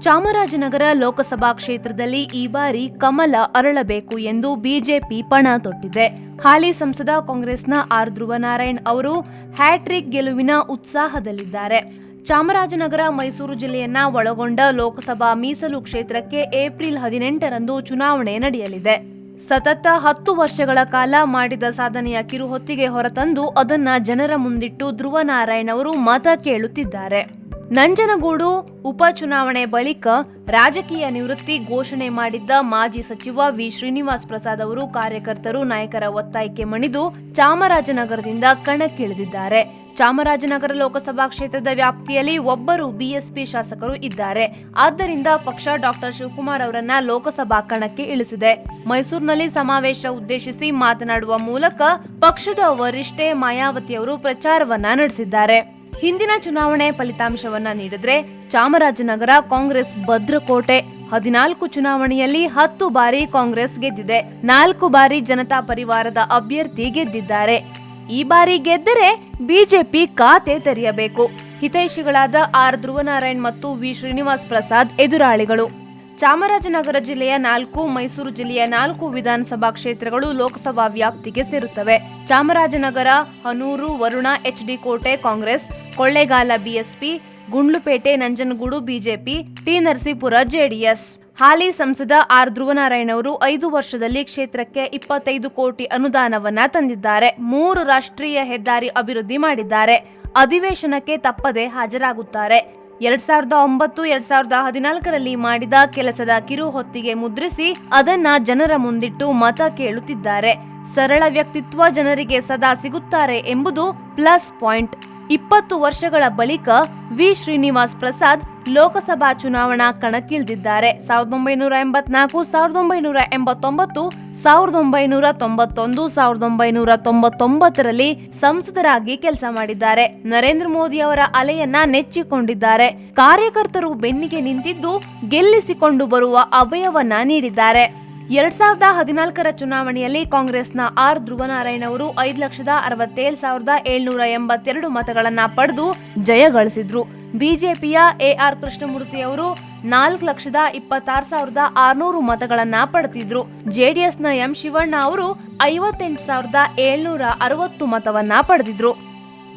ಚಾಮರಾಜನಗರ ಲೋಕಸಭಾ ಕ್ಷೇತ್ರದಲ್ಲಿ ಈ ಬಾರಿ ಕಮಲ ಅರಳಬೇಕು ಎಂದು ಬಿಜೆಪಿ ಪಣ ತೊಟ್ಟಿದೆ. ಹಾಲಿ ಸಂಸದ ಕಾಂಗ್ರೆಸ್ನ ಆರ್ ಧ್ರುವನಾರಾಯಣ್ ಅವರು ಹ್ಯಾಟ್ರಿಕ್ ಗೆಲುವಿನ ಉತ್ಸಾಹದಲ್ಲಿದ್ದಾರೆ. ಚಾಮರಾಜನಗರ ಮೈಸೂರು ಜಿಲ್ಲೆಯನ್ನ ಒಳಗೊಂಡ ಲೋಕಸಭಾ ಮೀಸಲು ಕ್ಷೇತ್ರಕ್ಕೆ ಏಪ್ರಿಲ್ ಹದಿನೆಂಟರಂದು ಚುನಾವಣೆ ನಡೆಯಲಿದೆ. ಸತತ ಹತ್ತು ವರ್ಷಗಳ ಕಾಲ ಮಾಡಿದ ಸಾಧನೆಯ ಕಿರುಹೊತ್ತಿಗೆ ಹೊರತಂದು ಅದನ್ನ ಜನರ ಮುಂದಿಟ್ಟು ಧ್ರುವನಾರಾಯಣ್ ಅವರು ಮತ ಕೇಳುತ್ತಿದ್ದಾರೆ. ನಂಜನಗೂಡು ಉಪಚುನಾವಣೆ ಬಳಿಕ ರಾಜಕೀಯ ನಿವೃತ್ತಿ ಘೋಷಣೆ ಮಾಡಿದ್ದ ಮಾಜಿ ಸಚಿವ ವಿ. ಶ್ರೀನಿವಾಸ್ ಪ್ರಸಾದ್ ಅವರು ಕಾರ್ಯಕರ್ತರು ನಾಯಕರ ಒತ್ತಾಯಕ್ಕೆ ಮಣಿದು ಚಾಮರಾಜನಗರದಿಂದ ಕಣಕ್ಕಿಳಿದಿದ್ದಾರೆ. ಚಾಮರಾಜನಗರ ಲೋಕಸಭಾ ಕ್ಷೇತ್ರದ ವ್ಯಾಪ್ತಿಯಲ್ಲಿ ಒಬ್ಬರು ಬಿಎಸ್ಪಿ ಶಾಸಕರು ಇದ್ದಾರೆ. ಆದ್ದರಿಂದ ಪಕ್ಷ ಡಾಕ್ಟರ್ ಶಿವಕುಮಾರ್ ಅವರನ್ನ ಲೋಕಸಭಾ ಕಣಕ್ಕೆ ಇಳಿಸಿದೆ. ಮೈಸೂರಿನಲ್ಲಿ ಸಮಾವೇಶ ಉದ್ದೇಶಿಸಿ ಮಾತನಾಡುವ ಮೂಲಕ ಪಕ್ಷದ ವರಿಷ್ಠೆ ಮಾಯಾವತಿ ಅವರು ಪ್ರಚಾರವನ್ನ ನಡೆಸಿದ್ದಾರೆ. ಹಿಂದಿನ ಚುನಾವಣೆ ಫಲಿತಾಂಶವನ್ನ ನೀಡಿದ್ರೆ ಚಾಮರಾಜನಗರ ಕಾಂಗ್ರೆಸ್ ಭದ್ರಕೋಟೆ ಹದಿನಾಲ್ಕು ಚುನಾವಣೆಯಲ್ಲಿ ಹತ್ತು ಬಾರಿ ಕಾಂಗ್ರೆಸ್ ಗೆದ್ದಿದೆ. ನಾಲ್ಕು ಬಾರಿ ಜನತಾ ಪರಿವಾರದ ಅಭ್ಯರ್ಥಿ ಗೆದ್ದಿದ್ದಾರೆ. ಈ ಬಾರಿ ಗೆದ್ದರೆ ಬಿಜೆಪಿ ಖಾತೆ ತೆರೆಯಬೇಕು. ಹಿತೈಷಿಗಳಾದ ಆರ್ ಧ್ರುವನಾರಾಯಣ್ ಮತ್ತು ವಿ ಶ್ರೀನಿವಾಸ್ ಪ್ರಸಾದ್ ಎದುರಾಳಿಗಳು. ಚಾಮರಾಜನಗರ ಜಿಲ್ಲೆಯ ನಾಲ್ಕು, ಮೈಸೂರು ಜಿಲ್ಲೆಯ ನಾಲ್ಕು ವಿಧಾನಸಭಾ ಕ್ಷೇತ್ರಗಳು ಲೋಕಸಭಾ ವ್ಯಾಪ್ತಿಗೆ ಸೇರುತ್ತವೆ. Chamarajanagar, Hanur, Varuna HD Kote, Congress, Kollegal BSP Gundlupet, Nanjangud BJP T Narasipura JDS ಹಾಲಿ ಸಂಸದ ಆರ್ ಧ್ರುವನಾರಾಯಣ್ ಅವರು ಐದು ವರ್ಷದಲ್ಲಿ ಕ್ಷೇತ್ರಕ್ಕೆ ಇಪ್ಪತ್ತೈದು ಕೋಟಿ ಅನುದಾನವನ್ನ ತಂದಿದ್ದಾರೆ. ಮೂರು ರಾಷ್ಟ್ರೀಯ ಹೆದ್ದಾರಿ ಅಭಿವೃದ್ಧಿ ಮಾಡಿದ್ದಾರೆ. ಅಧಿವೇಶನಕ್ಕೆ ತಪ್ಪದೆ ಹಾಜರಾಗುತ್ತಾರೆ. ಎರಡ್ ಸಾವಿರದ ಒಂಬತ್ತು, ಎರಡ್ ಸಾವಿರದ ಹದಿನಾಲ್ಕರಲ್ಲಿ ಮಾಡಿದ ಕೆಲಸದ ಕಿರು ಹೊತ್ತಿಗೆ ಮುದ್ರಿಸಿ ಅದನ್ನ ಜನರ ಮುಂದಿಟ್ಟು ಮತ ಕೇಳುತ್ತಿದ್ದಾರೆ. ಸರಳ ವ್ಯಕ್ತಿತ್ವ ಜನರಿಗೆ ಸದಾ ಸಿಗುತ್ತಾರೆ ಎಂಬುದು ಪ್ಲಸ್ ಪಾಯಿಂಟ್. ಇಪ್ಪತ್ತು ವರ್ಷಗಳ ಬಳಿಕ ವಿ. ಶ್ರೀನಿವಾಸ್ ಪ್ರಸಾದ್ ಲೋಕಸಭಾ ಚುನಾವಣಾ ಕಣಕ್ಕಿಳಿದಿದ್ದಾರೆ. ಸಾವಿರದ ಒಂಬೈನೂರ ಎಂಬತ್ನಾಲ್ಕು, ಸಾವಿರದ ಒಂಬೈನೂರ ಎಂಬತ್ತೊಂಬತ್ತು, ಸಾವಿರದ ಒಂಬೈನೂರ ತೊಂಬತ್ತೊಂದು, ಸಾವಿರದ ಒಂಬೈನೂರ ತೊಂಬತ್ತೊಂಬತ್ತರಲ್ಲಿ ಸಂಸದರಾಗಿ ಕೆಲಸ ಮಾಡಿದ್ದಾರೆ. ನರೇಂದ್ರ ಮೋದಿ ಅವರ ಅಲೆಯನ್ನ ನೆಚ್ಚಿಕೊಂಡಿದ್ದಾರೆ. ಕಾರ್ಯಕರ್ತರು ಬೆನ್ನಿಗೆ ನಿಂತಿದ್ದು ಗೆಲ್ಲಿಸಿಕೊಂಡು ಬರುವ ಅಭಯವನ್ನ ನೀಡಿದ್ದಾರೆ. ಎರಡ್ ಸಾವಿರದ ಹದಿನಾಲ್ಕರ ಚುನಾವಣೆಯಲ್ಲಿ ಕಾಂಗ್ರೆಸ್ನ ಆರ್ ಧ್ರುವನಾರಾಯಣ್ ಅವರು ಐದು ಲಕ್ಷದ ಅರವತ್ತೇಳು ಸಾವಿರದ ಏಳ್ನೂರ ಎಂಬತ್ತೆರಡು ಮತಗಳನ್ನು ಪಡೆದು ಜಯ ಗಳಿಸಿದ್ರು. ಬಿಜೆಪಿಯ ಎಆರ್ ಕೃಷ್ಣಮೂರ್ತಿ ಅವರು ನಾಲ್ಕು ಲಕ್ಷದ ಇಪ್ಪತ್ತಾರು ಸಾವಿರದ ಆರ್ನೂರು ಮತಗಳನ್ನ ಪಡೆದಿದ್ರು. ಜೆಡಿಎಸ್ನ ಎಂ ಶಿವಣ್ಣ ಅವರು ಐವತ್ತೆಂಟು ಸಾವಿರದ ಏಳ್ನೂರ ಅರವತ್ತು ಮತವನ್ನ ಪಡೆದಿದ್ರು.